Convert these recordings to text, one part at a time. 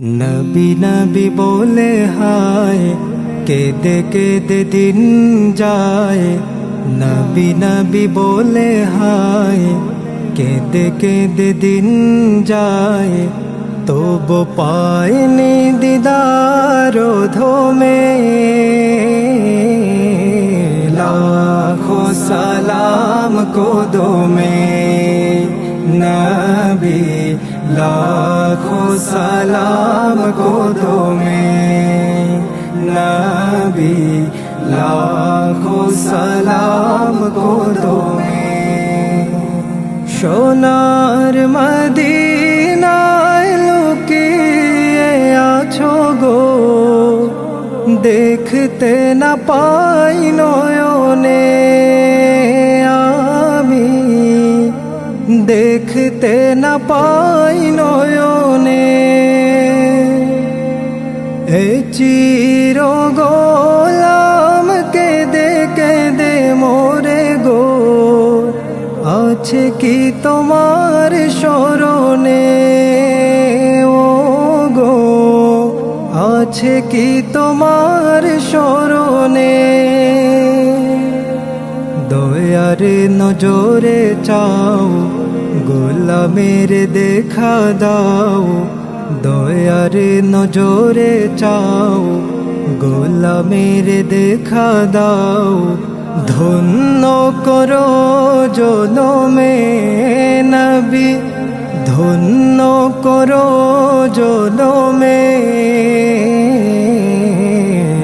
নবী নবী বলে হায়, কেদে কেদে দিন যায়। নবী নবী বলে হায়, কেদে কেদে দিন যায়। তব পায়নি দিদার ধোমে। লাখো সালাম কো দো মে নবী লাখো সালাম কো দো মে নবী লাখো সালাম কো দো মে সোনার মদিনায় লুকিয়ে আছো গো দেখতে না পাই নয়নে দেখতে না পাই নয়নে। এ চির গোলাম কেদে কেদে মোরে গো। আছে কি তোমার স্মরণে? ও গো, আছে কি তোমার স্মরণে? দয়ারে নজরে চাও গোলামের দেখা দাও, দয়ারে নজরে চাও। গোলামের দেখা দাও, ধন্য করো জনমে নবী। ধন্য করো জনমে।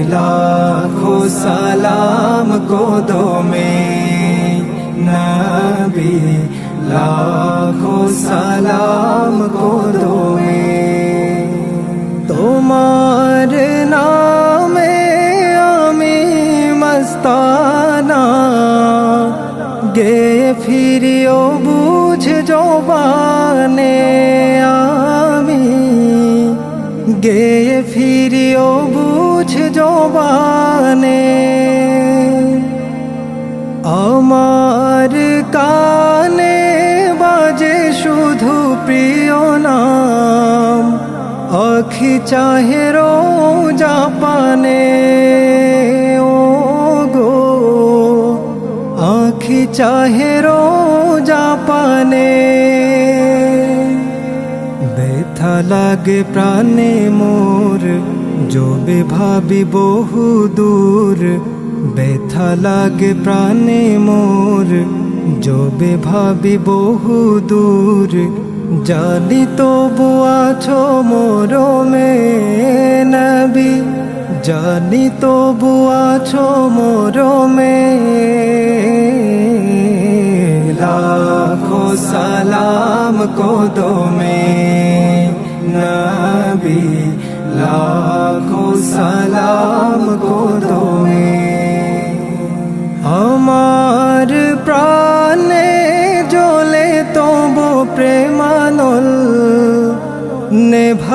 লাখো সালাম কোদমে নবী। লাখো সালাম কোদমে তোমার নামে আমি মস্তানা গে ফিরিও বুঝ জবানে আমি গে ফিরিও বুঝ জবানে আমার কানে চাহে জাপানে ও গো আখি চাহে জাপানে ব্যথা লাগে প্রাণে মোর জবে ভাবি বহু দূর। ব্যথা লাগে প্রাণে মোর জবে ভাবি বহু দূর। জানি তবু আছো মোর মে নবী। জানি তবু আছো মোর মে লাখো সালাম কো দো মে নবী। লাখো সালাম কো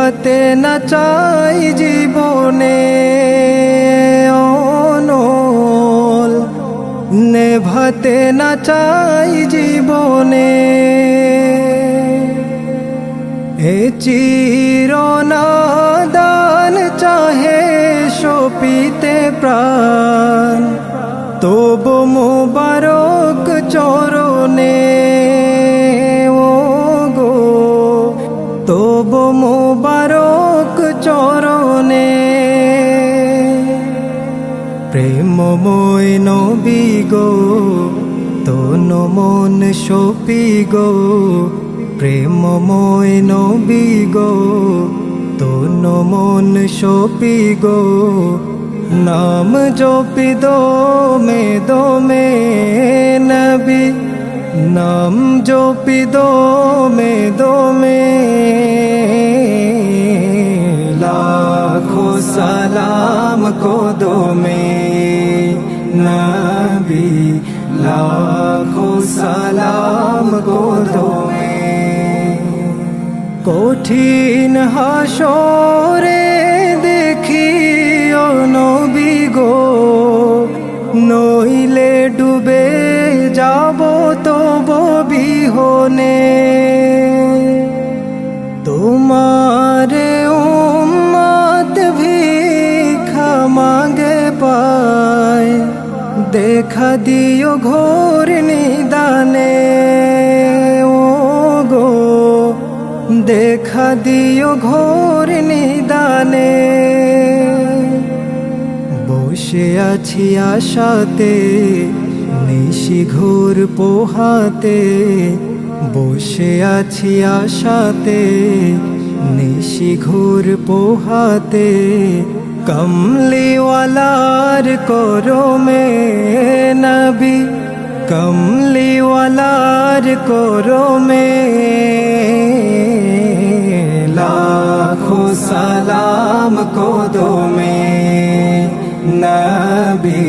নেভাতে না চাই জীবনে অনল। নেভাতে না চাই জীবনে এ চিরনাদান চাহে সপিতে প্রাণ। তব মোবারক চরণে প্রেমময় নবী গো, তন মন সপি গো। প্রেমময় নবী গো, তন মন সপি গো। নাম জপি দো মে দো মে নাম জপি দো মে দো মে লাখো সালাম কো দো লাখো সালাম কো দো মে কঠিন হাসরে দেখি ও নবী গো নইলে ডুবে যাব তো বিহনে দেখা দিও ঘোর নিদানে। ও গো দেখা দিও ঘোর নিদানে। বসে আছি আশাতে, নিশি ঘোর পোহাতে। বসে আছি আশাতে, নিশি ঘোর পোহাতে। কমলিওয়ালার করো মে নবী কমলিওয়ালার করো মে লাখো সালাম কো দো মে নবী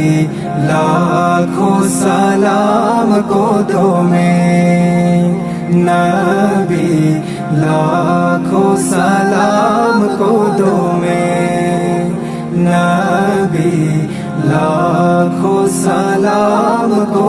লাখো সালাম কো মে নবী লাখো সালাম কো नबी लाखो सलाम को